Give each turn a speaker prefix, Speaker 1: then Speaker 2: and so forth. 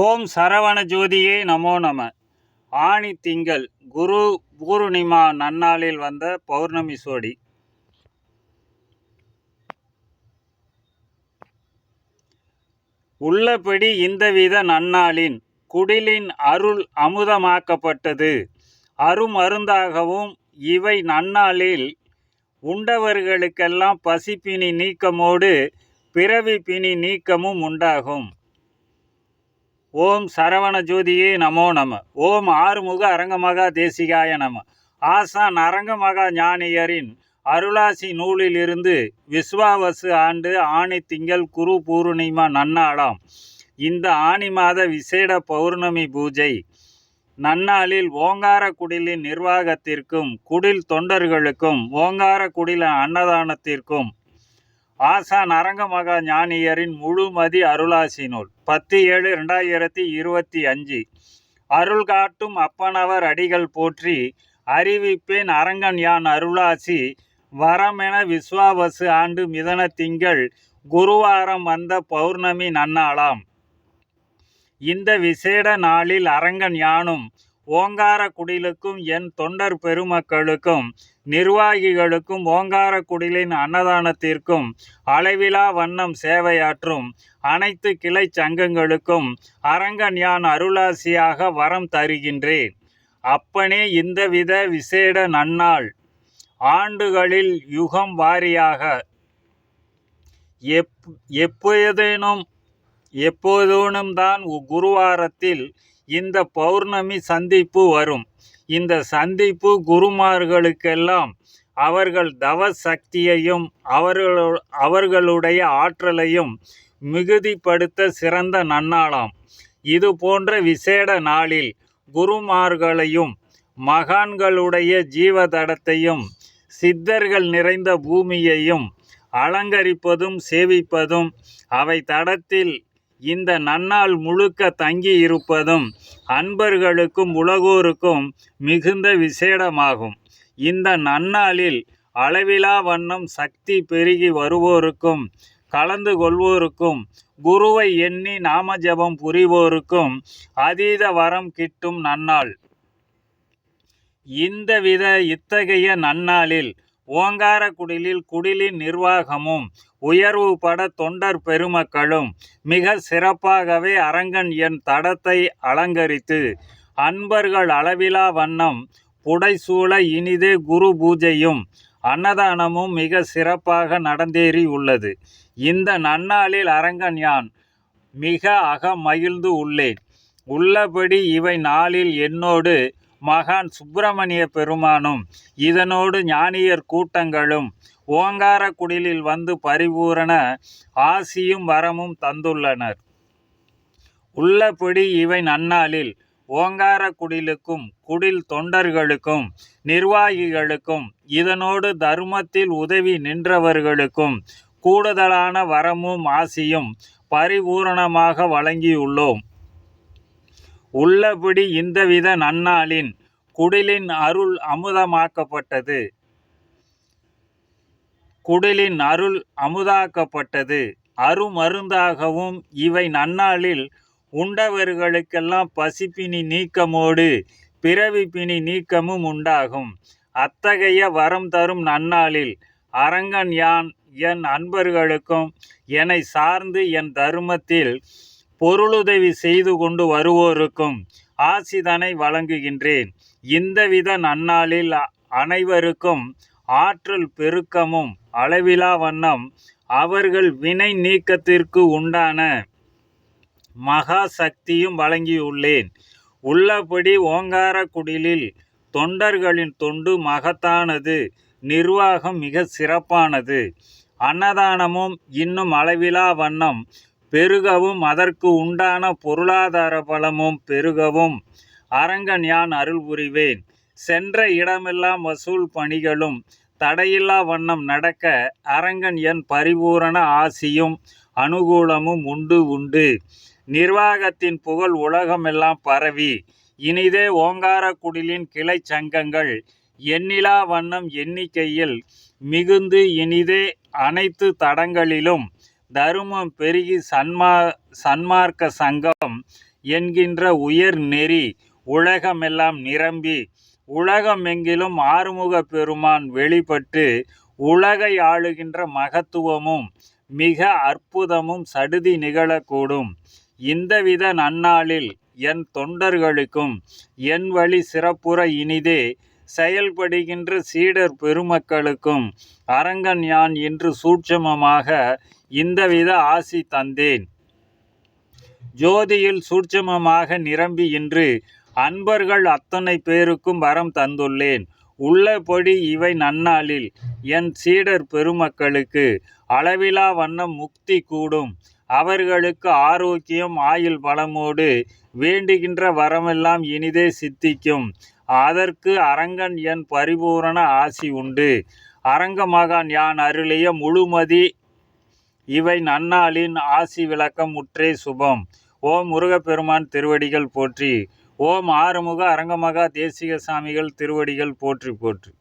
Speaker 1: ஓம் சரவண ஜோதியே நமோ நம. ஆணி திங்கள் குரு பூர்ணிமா நன்னாளில் வந்த பௌர்ணமி சோடி. உள்ளபடி இந்தவித நன்னாளின் குடிலின் அருள் அமுதமாக்கப்பட்டது. அருமருந்தாகவும் இவை நன்னாளில் உண்டவர்களுக்கெல்லாம் பசிப்பினி நீக்கமோடு பிறவி பிணி நீக்கமும் உண்டாகும். ஓம் சரவண ஜோதியே நமோ நம. ஓம் ஆறுமுக அரங்கமகா தேசிகாய நம. ஆசான் அரங்கமகா ஞானியரின் அருளாசி நூலிலிருந்து விஸ்வாவசு ஆண்டு ஆணி திங்கள் குரு பூர்ணிமா நன்னாளாம். இந்த ஆணி மாத விசேட பௌர்ணமி பூஜை நன்னாளில் ஓங்கார குடிலின் நிர்வாகத்திற்கும் குடில் தொண்டர்களுக்கும் ஓங்கார குடில அன்னதானத்திற்கும் ஆசான் அரங்கமகா ஞானியரின் முழுமதி அருளாசி நூல் பத்து ஏழு ரெண்டாயிரத்தி இருபத்தி அஞ்சு. அருள் காட்டும் அப்பனவர் அடிகள் போற்றி அறிவிப்பேன் அரங்கன் யான் அருளாசி வரமென விஸ்வாவசு ஆண்டு மிதன திங்கள் குருவாரம் வந்த பௌர்ணமி நன்னாளாம். இந்த விசேட நாளில் அரங்கன் யானும் ஓங்காரக்குடிலுக்கும் என் தொண்டர் பெருமக்களுக்கும் நிர்வாகிகளுக்கும் ஓங்காரக்குடிலின் அன்னதானத்திற்கும் அளவிலா வண்ணம் சேவையாற்றும் அனைத்து கிளை சங்கங்களுக்கும் அரங்கன் யான் அருளாசியாக வரம் தருகின்றேன். அப்பனே இந்தவித விசேட நன்னாள். ஆண்டுகளில் யுகம் வாரியாக. எப் எப்போதேனும் எப்போதேனும் தான் குருவாரத்தில் இந்த பௌர்ணமி சந்திப்பு வரும். இந்த சந்திப்பு குருமார்களுக்கெல்லாம் அவர்கள் தவ சக்தியையும் அவர்களு அவர்களுடைய ஆற்றலையும் மிகுதிப்படுத்த சிறந்த நன்னாளாம். இது போன்ற விசேட நாளில் குருமார்களையும் மகான்களுடைய ஜீவதடத்தையும் சித்தர்கள் நிறைந்த பூமியையும் அலங்கரிப்பதும் சேவிப்பதும் அவை தடத்தில் இந்த நன்னாள் முழுக்க தங்கி இருப்பதும் அன்பர்களுக்கும் உலகோருக்கும் மிகுந்த விசேடமாகும். இந்த நன்னாளில் அளவிலா வண்ணம் சக்தி பெருகி வருவோருக்கும் கலந்து கொள்வோருக்கும் குருவை எண்ணி நாமஜபம் புரிவோருக்கும் அதீத வரம் கிட்டும் நன்னாள். இந்த வித இத்தகைய நன்னாளில் ஓங்கார குடிலில் குடிலின் நிர்வாகமும் உயர்வுபட தொண்டர் பெருமக்களும் மிக சிறப்பாகவே அரங்கன் என் தடத்தை அலங்கரித்து அன்பர்கள் அளவிலா வண்ணம் புடைசூழ இனிதே குரு பூஜையும் அன்னதானமும் மிக சிறப்பாக நடந்தேறி உள்ளது. இந்த நன்னாளில் அரங்கன் யான் மிக அக மகிழ்ந்து உள்ளேன். உள்ளபடி இவை நாளில் என்னோடு மகான் சுப்பிரமணிய பெருமானும் இதனோடு ஞானியர் கூட்டங்களும் ஓங்கார குடிலில் வந்து பரிபூரண ஆசியும் வரமும் தந்துள்ளனர். உள்ளபடி இவை நன்னாளில் ஓங்கார குடிலுக்கும் குடில் தொண்டர்களுக்கும் நிர்வாகிகளுக்கும் இதனோடு தர்மத்தில் உதவி நின்றவர்களுக்கும் கூடுதலான வரமும் ஆசியும் பரிபூரணமாக வழங்கியுள்ளோம். உள்ளபடி இந்தவித நன்னாளின் குடிலின் அருள் அமுதமாக்கப்பட்டது. குடிலின் அருள் அமுதாக்கப்பட்டது. அருமருந்தாகவும் இவை நன்னாளில் உண்டவர்களுக்கெல்லாம் பசிப்பினி நீக்கமோடு பிறவி பிணி நீக்கமும் உண்டாகும். அத்தகைய வரம் தரும் நன்னாளில் அரங்கன் யான் என் அன்பர்களுக்கும் என்னை சார்ந்து என் தர்மத்தில் பொருளுதவி செய்து கொண்டு வருவோருக்கும் ஆசிதனை வழங்குகின்றேன். இந்தவித நன்னாளில் அனைவருக்கும் ஆற்றல் பெருக்கமும் அளவிலா வண்ணம் அவர்கள் வினை நீக்கத்திற்கு உண்டான மகா சக்தியும் வழங்கியுள்ளேன். உள்ளபடி ஓங்கார குடிலில் தொண்டர்களின் தொண்டு மகத்தானது. நிர்வாகம் மிக சிறப்பானது. அன்னதானமும் இன்னும் அளவிலா வண்ணம் பெருகவும் அதற்கு உண்டான பொருளாதார பலமும் பெருகவும். அரங்கன் யான் அருள் புரிவேன். சென்ற இடமெல்லாம் வசூல் பணிகளும் தடையில்லா வண்ணம் நடக்க அரங்கன் என் பரிபூரண ஆசியும் அனுகூலமும் உண்டு உண்டு. நிர்வாகத்தின் புகழ் உலகமெல்லாம் பரவி. இனிதே ஓங்காரக்குடிலின் கிளை சங்கங்கள் எண்ணிலா வண்ணம் எண்ணிக்கையில் மிகுந்து இனிதே அனைத்து தடங்களிலும் தருமம் பெருகி சன்மா சன்மார்க்க சங்கம் என்கின்ற உயர் நெறி உலகமெல்லாம் நிரம்பி உலகமெங்கிலும் ஆறுமுக பெருமான் வெளிப்பட்டு உலகை ஆளுகின்ற மகத்துவமும் மிக அற்புதமும் சடுதி நிகழக்கூடும். இந்தவித நன்னாளில் என் தொண்டர்களுக்கும் என் வழி சிறப்புற இனிதே செயல்படுகின்ற சீடர் பெருமக்களுக்கும் அரங்கன் யான் இன்று சூட்சமமாக இந்தவித ஆசி தந்தேன். ஜோதியில் சூட்சமமாக நிரம்பி இன்று அன்பர்கள் அத்தனை பேருக்கும் வரம் தந்துள்ளேன். உள்ளபடி இவை நன்னாளில் என் சீடர் பெருமக்களுக்கு அளவிலா வண்ணம் முக்தி கூடும். அவர்களுக்கு ஆரோக்கியம் ஆயுள் பலமோடு வேண்டுகின்ற வரமெல்லாம் இனிதே சித்திக்கும். அதற்கு அரங்கன் என் பரிபூரண ஆசி உண்டு. அரங்கமகான் யான் அருளிய முழுமதி இவை நன்னாளின் ஆசி விளக்கம் முற்றே சுபம். ஓம் முருகப்பெருமான் திருவடிகள் போற்றி. ஓம் ஆறுமுக அரங்கமகா தேசிக சாமிகள் திருவடிகள் போற்றி போற்றி.